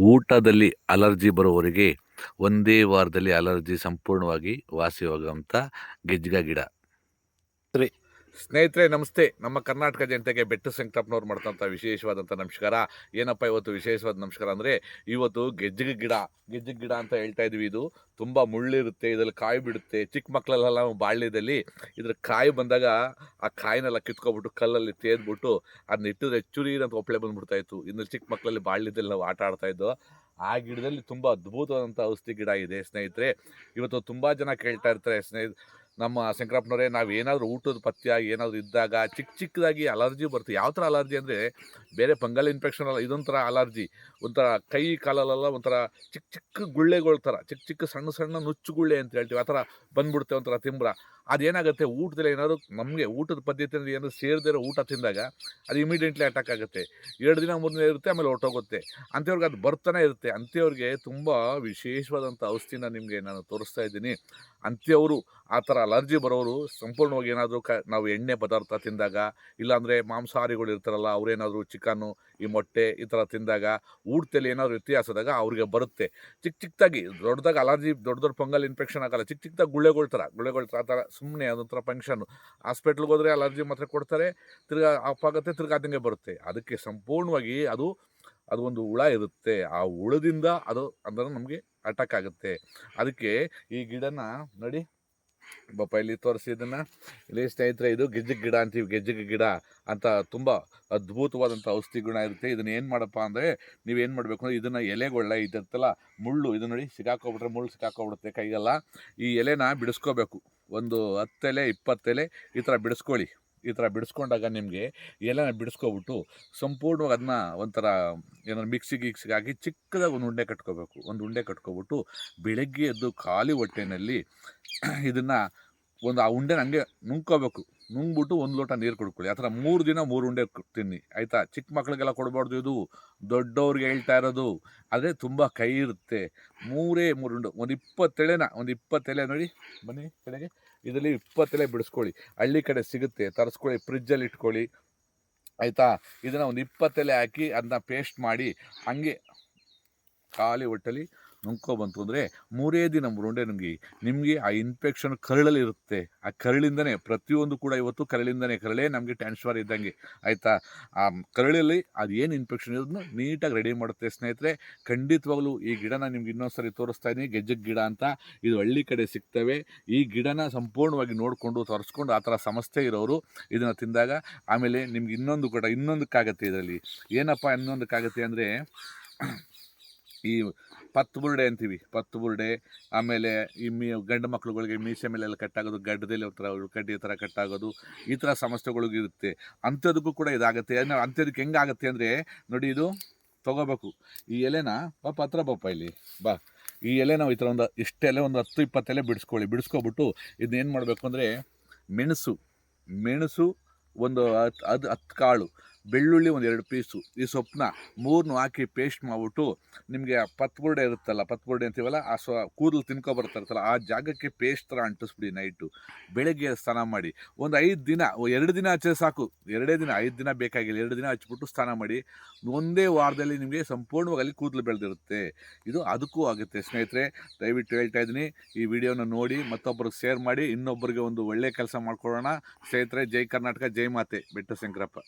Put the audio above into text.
ಊಟದಲ್ಲಿ ಅಲರ್ಜಿ ಬರುವವರಿಗೆ ಒಂದೇ ವಾರದಲ್ಲಿ ಅಲರ್ಜಿ ಸಂಪೂರ್ಣವಾಗಿ ವಾಸಿಯಾಗುವಂಥ ಗೆಜ್ಜಿಗ ಗಿಡ ಸ್ನೇಹಿತರೆ, ನಮಸ್ತೆ. ನಮ್ಮ ಕರ್ನಾಟಕ ಜನತೆಗೆ ಬೆಟ್ಟು ಸಂಕಟಪ್ಪನವ್ರು ಮಾಡ್ತಂಥ ವಿಶೇಷವಾದಂಥ ನಮಸ್ಕಾರ. ಏನಪ್ಪ ಇವತ್ತು ವಿಶೇಷವಾದ ನಮಸ್ಕಾರ ಅಂದರೆ, ಇವತ್ತು ಗೆಜ್ಜಿಗೆ ಗಿಡ ಗೆಜ್ಜಿಗೆ ಗಿಡ ಅಂತ ಹೇಳ್ತಾ ಇದ್ವಿ ಇದು. ತುಂಬ ಮುಳ್ಳಿರುತ್ತೆ ಇದರಲ್ಲಿ ಕಾಯಿ ಬಿಡುತ್ತೆ. ಚಿಕ್ಕ ಮಕ್ಕಳೆಲ್ಲ ಬಾಳ್ಯದಲ್ಲಿ ಇದ್ರ ಕಾಯಿ ಬಂದಾಗ ಆ ಕಾಯಿನೆಲ್ಲ ಕಿತ್ಕೊಬಿಟ್ಟು ಕಲ್ಲಲ್ಲಿ ತೇದ್ಬಿಟ್ಟು ಅದನ್ನ ಇಟ್ಟಿದ್ರೆ ಚುರಿ ಅಂತ ಒಪ್ಪಳೆ ಬಂದ್ಬಿಡ್ತಾ ಇತ್ತು. ಇನ್ನು ಚಿಕ್ಕ ಮಕ್ಕಳಲ್ಲಿ ಬಾಳ್ಯದಲ್ಲಿ ನಾವು ಆಟ ಆಡ್ತಾ ಇದ್ದೋ, ಆ ಗಿಡದಲ್ಲಿ ತುಂಬ ಅದ್ಭುತವಾದಂಥ ಔಷಧಿ ಗಿಡ ಇದೆ ಸ್ನೇಹಿತರೆ. ಇವತ್ತು ತುಂಬ ಜನ ಕೇಳ್ತಾ ಇರ್ತಾರೆ ಸ್ನೇಹಿತ ನಮ್ಮ ಶಂಕರಪ್ಪನವರೇ ನಾವು ಏನಾದರೂ ಊಟದ ಪಥ್ಯ ಏನಾದರೂ ಇದ್ದಾಗ ಚಿಕ್ಕ ಚಿಕ್ಕದಾಗಿ ಅಲರ್ಜಿ ಬರುತ್ತೆ. ಯಾವ ಥರ ಅಲರ್ಜಿ ಅಂದರೆ, ಬೇರೆ ಫಂಗಲ್ ಇನ್ಫೆಕ್ಷನ್ ಅಲ್ಲ, ಇದೊಂಥರ ಅಲರ್ಜಿ. ಒಂಥರ ಕೈ ಕಾಲಲ್ಲೆಲ್ಲ ಒಂಥರ ಚಿಕ್ಕ ಚಿಕ್ಕ ಗುಳ್ಳೆಗಳ ಥರ, ಚಿಕ್ಕ ಚಿಕ್ಕ ಸಣ್ಣ ಸಣ್ಣ ನುಚ್ಚು ಗುಳ್ಳೆ ಅಂತ ಹೇಳ್ತೀವಿ, ಆ ಥರ ಬಂದ್ಬಿಡುತ್ತೆ ಒಂಥರ ತಿಂಬ್ರ. ಅದೇನಾಗುತ್ತೆ? ಊಟದಲ್ಲಿ ಏನಾದ್ರು ನಮಗೆ ಊಟದ ಪದ್ಧತಿಯಲ್ಲಿ ಏನಾದರೂ ಏನಾದ್ರು ಸೇರದೇ ಇರೋ ಊಟ ತಿಂದಾಗ ಅದು ಇಮಿಡಿಯೇಟ್ಲಿ ಅಟ್ಯಾಕ್ ಆಗುತ್ತೆ. ಎರಡು ದಿನ ಮೂರು ದಿನ ಇರುತ್ತೆ, ಆಮೇಲೆ ಹೊರ್ಟೋಗುತ್ತೆ. ಅಂಥವ್ರಿಗೆ ಅದು ಬರ್ತಾನೆ ಇರುತ್ತೆ. ಅಂಥವ್ರಿಗೆ ತುಂಬ ವಿಶೇಷವಾದಂಥ ಔಷಧಿನ ನಿಮಗೆ ನಾನು ತೋರಿಸ್ತಾ ಇದ್ದೀನಿ. ಅಂಥವರು ಆ ಥರ ಅಲರ್ಜಿ ಬರೋರು ಸಂಪೂರ್ಣವಾಗಿ ಏನಾದರೂ ಕ, ನಾವು ಎಣ್ಣೆ ಪದಾರ್ಥ ತಿಂದಾಗ, ಇಲ್ಲಾಂದರೆ ಮಾಂಸಾಹಾರಿಗಳು ಇರ್ತಾರಲ್ಲ, ಅವರೇನಾದರೂ ಚಿಕನ್ನು ಈ ಮೊಟ್ಟೆ ಈ ಥರ ತಿಂದಾಗ, ಊಟದಲ್ಲಿ ಏನಾದರೂ ವ್ಯತ್ಯಾಸದಾಗ ಅವ್ರಿಗೆ ಬರುತ್ತೆ. ಚಿಕ್ಕ ಚಿಕ್ಕದಾಗಿ ದೊಡ್ಡದಾಗ ಅಲರ್ಜಿ ದೊಡ್ಡ ದೊಡ್ಡ ಪೊಂಗಲ್ ಇನ್ಫೆಕ್ಷನ್ ಆಗೋಲ್ಲ. ಚಿಕ್ಕ ಚಿಕ್ಕದಾಗಿ ಗುಳ್ಳೆಗಳ ಥರ ಗುಳ್ಳೆಗಳ ಥರ ಸುಮ್ಮನೆ ಅದೊಂಥರ ಫಂಕ್ಷನ್ನು ಹಾಸ್ಪಿಟ್ಲ್ಗೆ ಹೋದರೆ ಅಲರ್ಜಿ ಮಾತ್ರ ಕೊಡ್ತಾರೆ, ತಿರ್ಗಾ ಆಫ್ ಆಗುತ್ತೆ, ತಿರ್ಗಾ ಅದಂಗೆ ಬರುತ್ತೆ. ಅದಕ್ಕೆ ಸಂಪೂರ್ಣವಾಗಿ ಅದು ಅದು ಒಂದು ಹುಳ ಇರುತ್ತೆ. ಆ ಹುಳದಿಂದ ಅದು ಅಂದ್ರೆ ನಮಗೆ ಅಟ್ಯಾಕ್ ಆಗುತ್ತೆ. ಅದಕ್ಕೆ ಈ ಗಿಡನ ನೋಡಿ, ಪಾಪ ಇಲ್ಲಿ ತೋರಿಸಿ ಇದನ್ನ. ಇಲ್ಲಿ ಸ್ನೇಹಿತರೆ, ಇದು ಗೆಜ್ಜಿಗೆ ಗಿಡ ಅಂತೀವಿ ಗೆಜ್ಜಿಗೆ ಗಿಡ ಅಂತ ತುಂಬ ಅದ್ಭುತವಾದಂಥ ಔಷಧಿ ಗುಣ ಇರುತ್ತೆ. ಇದನ್ನ ಏನು ಮಾಡಪ್ಪ ಅಂದರೆ, ನೀವೇನು ಮಾಡಬೇಕು ಅಂದರೆ ಇದನ್ನು ಎಲೆಗೊಳ್ಳ ಇದಿರ್ತಲ್ಲ, ಮುಳ್ಳು ಇದು ನೋಡಿ ಸಿಗಾಕೋಬಿಟ್ರೆ ಮುಳ್ಳು ಸಿಗಾಕೋಬಿಡುತ್ತೆ ಕೈಗೆಲ್ಲ. ಈ ಎಲೆನ ಬಿಡಿಸ್ಕೋಬೇಕು. ಒಂದು ಹತ್ತೆಲೆ, ಇಪ್ಪತ್ತೆಲೆ ಈ ಥರ ಬಿಡಿಸ್ಕೊಳ್ಳಿ. ಈ ಥರ ಬಿಡಿಸ್ಕೊಂಡಾಗ ನಿಮಗೆ ಎಲೆನ ಬಿಡಿಸ್ಕೊಬಿಟ್ಟು ಸಂಪೂರ್ಣವಾಗಿ ಅದನ್ನ ಒಂಥರ ಏನಾದ್ರು ಮಿಕ್ಸಿ ಗಿಕ್ಸಿಗೆ ಹಾಕಿ ಚಿಕ್ಕದಾಗಿ ಒಂದು ಉಂಡೆ ಕಟ್ಕೋಬೇಕು. ಒಂದು ಉಂಡೆ ಕಟ್ಕೊಬಿಟ್ಟು ಬೆಳಗ್ಗೆ ಎದ್ದು ಖಾಲಿ ಹೊಟ್ಟೆನಲ್ಲಿ ಇದನ್ನು ಒಂದು ಆ ಉಂಡೆನ ಹಂಗೆ ನುಂಗ್ಕೋಬೇಕು. ನುಂಗ್ಬಿಟ್ಟು ಒಂದು ಲೋಟ ನೀರು ಕುಡ್ಕೊಳ್ಳಿ. ಆ ಥರ ಮೂರು ದಿನ ಮೂರು ಉಂಡೆ ತಿನ್ನಿ. ಆಯಿತಾ? ಚಿಕ್ಕ ಮಕ್ಳಿಗೆಲ್ಲ ಕೊಡಬಾರ್ದು ಇದು. ದೊಡ್ಡವ್ರಿಗೆ ಹೇಳ್ತಾ ಇರೋದು. ಆದರೆ ತುಂಬ ಕೈ ಇರುತ್ತೆ. ಮೂರೇ ಮೂರು ಉಂಡೆ. ಒಂದು ಇಪ್ಪತ್ತೆಳೆನ ಒಂದು ಇಪ್ಪತ್ತೆಲೆ ನೋಡಿ. ಬನ್ನಿ ಕಡೆಗೆ. ಇದರಲ್ಲಿ ಇಪ್ಪತ್ತೆಲೆ ಬಿಡಿಸ್ಕೊಳ್ಳಿ. ಹಳ್ಳಿ ಕಡೆ ಸಿಗುತ್ತೆ. ತರಿಸ್ಕೊಳ್ಳಿ, ಫ್ರಿಜ್ಜಲ್ಲಿ ಇಟ್ಕೊಳ್ಳಿ. ಆಯಿತಾ? ಇದನ್ನು ಒಂದು ಇಪ್ಪತ್ತೆಲೆ ಹಾಕಿ ಅದನ್ನ ಪೇಸ್ಟ್ ಮಾಡಿ ಹಂಗೆ ಖಾಲಿ ಹೊಟ್ಟೆಲಿ ನುಂಗ್ಕೊಬಂತು ಅಂದರೆ ಮೂರೇ ದಿನ ಮುರುಂಡೆ ನುಂಗಿ ನಿಮಗೆ ಆ ಇನ್ಫೆಕ್ಷನ್ ಕರಳಲ್ಲಿ ಇರುತ್ತೆ. ಆ ಕರಳಿಂದನೇ ಪ್ರತಿಯೊಂದು ಕೂಡ ಇವತ್ತು ಕರಳಿಂದನೇ ಕರಳೇ ನಮಗೆ ಟ್ರಾನ್ಸ್ಫರ್ ಇದ್ದಂಗೆ. ಆಯಿತಾ? ಆ ಕರಳಲ್ಲಿ ಅದು ಏನು ಇನ್ಫೆಕ್ಷನ್ ಇರೋದನ್ನು ನೀಟಾಗಿ ರೆಡಿ ಮಾಡುತ್ತೆ ಸ್ನೇಹಿತರೆ. ಖಂಡಿತವಾಗಲೂ ಈ ಗಿಡನ ನಿಮ್ಗೆ ಇನ್ನೊಂದು ಸರಿ ತೋರಿಸ್ತಾ ಇದ್ದೀನಿ. ಗೆಜ್ಜಗ್ ಗಿಡ ಅಂತ. ಇದು ಹಳ್ಳಿ ಕಡೆ ಸಿಗ್ತವೆ. ಈ ಗಿಡನ ಸಂಪೂರ್ಣವಾಗಿ ನೋಡಿಕೊಂಡು ತರಿಸ್ಕೊಂಡು ಆ ಥರ ಸಮಸ್ಯೆ ಇರೋರು ಇದನ್ನು ತಿಂದಾಗ ಆಮೇಲೆ ನಿಮ್ಗೆ ಇನ್ನೊಂದು ಕೂಡ ಇನ್ನೊಂದಕ್ಕಾಗತ್ತೆ ಇದರಲ್ಲಿ. ಏನಪ್ಪ ಇನ್ನೊಂದಕ್ಕಾಗತ್ತೆ ಅಂದರೆ ಈ ಪತ್ತು ಬುರ್ಡೆ ಅಂತೀವಿ, ಪತ್ತು ಬುರ್ಡೆ. ಆಮೇಲೆ ಈ ಮೀ, ಗಂಡು ಮಕ್ಳುಗಳಿಗೆ ಮೀಸೆ ಮೇಲೆಲ್ಲ ಕಟ್ಟಾಗೋದು ಗಡ್ಡದಲ್ಲಿ ಒಂಥರ ಕಡ್ಡಿ ಥರ ಕಟ್ಟಾಗೋದು, ಈ ಥರ ಸಮಸ್ಯೆಗಳಿಗೂ ಇರುತ್ತೆ. ಅಂಥದಕ್ಕೂ ಕೂಡ ಇದಾಗುತ್ತೆ. ಅಂಥದಕ್ಕೆ ಹೆಂಗಾಗುತ್ತೆ ಅಂದರೆ, ನೋಡಿ ಇದು ತೊಗೋಬೇಕು. ಈ ಎಲೆನ, ಪಾಪ ಹತ್ರ ಪಾಪ ಇಲ್ಲಿ, ಬಾ. ಈ ಎಲೆ ನಾವು ಈ ಥರ ಒಂದು ಇಷ್ಟೆಲೆ, ಒಂದು ಹತ್ತು ಇಪ್ಪತ್ತೆಲೆ ಬಿಡಿಸ್ಕೊಳ್ಳಿ. ಬಿಡಿಸ್ಕೊಬಿಟ್ಟು ಇದನ್ನೇನು ಮಾಡಬೇಕು ಅಂದರೆ, ಮೆಣಸು ಮೆಣಸು ಒಂದು ಹತ್ತು ಅದು ಹತ್ತು ಕಾಳು. ಬೆಳ್ಳುಳ್ಳಿ ಒಂದು ಎರಡು ಪೀಸು. ಈ ಸೊಪ್ಪನ್ನ ಮೂರನ್ನು ಹಾಕಿ ಪೇಸ್ಟ್ ಮಾಡಿಬಿಟ್ಟು ನಿಮಗೆ ಪತ್ಬುರ್ಡೆ ಇರುತ್ತಲ್ಲ ಪತ್ಬುರ್ಡೆ ಅಂತೀವಲ್ಲ, ಆ ಸ್ವ ಕೂದಲು ತಿನ್ಕೊ ಬರ್ತಾರತ್ತಲ್ಲ, ಆ ಜಾಗಕ್ಕೆ ಪೇಸ್ಟ್ ಥರ ಅಂಟಿಸ್ಬಿಡಿ ನೈಟು ಬೆಳಗ್ಗೆ ಸ್ನಾನ ಮಾಡಿ. ಒಂದು ಐದು ದಿನ ಎರಡು ದಿನ ಹಚ್ಚೆ ಸಾಕು. ಎರಡೇ ದಿನ, ಐದು ದಿನ ಬೇಕಾಗಿಲ್ಲ. ಎರಡು ದಿನ ಹಚ್ಬಿಟ್ಟು ಸ್ನಾನ ಮಾಡಿ. ಒಂದೇ ವಾರದಲ್ಲಿ ನಿಮಗೆ ಸಂಪೂರ್ಣವಾಗಿ ಅಲ್ಲಿ ಕೂದಲು ಬೆಳೆದಿರುತ್ತೆ. ಇದು ಅದಕ್ಕೂ ಆಗುತ್ತೆ. ಸ್ನೇಹಿತರೆ, ದಯವಿಟ್ಟು ಹೇಳ್ತಾ ಇದ್ದೀನಿ, ಈ ವಿಡಿಯೋನ ನೋಡಿ ಮತ್ತೊಬ್ಬರಿಗೆ ಶೇರ್ ಮಾಡಿ ಇನ್ನೊಬ್ಬರಿಗೆ ಒಂದು ಒಳ್ಳೆಯ ಕೆಲಸ ಮಾಡ್ಕೊಳ್ಳೋಣ. ಸ್ನೇಹಿತರೆ, ಜೈ ಕರ್ನಾಟಕ, ಜೈ ಮಾತೆ. ಬೆಟ್ಟ ಶಂಕರಪ್ಪ.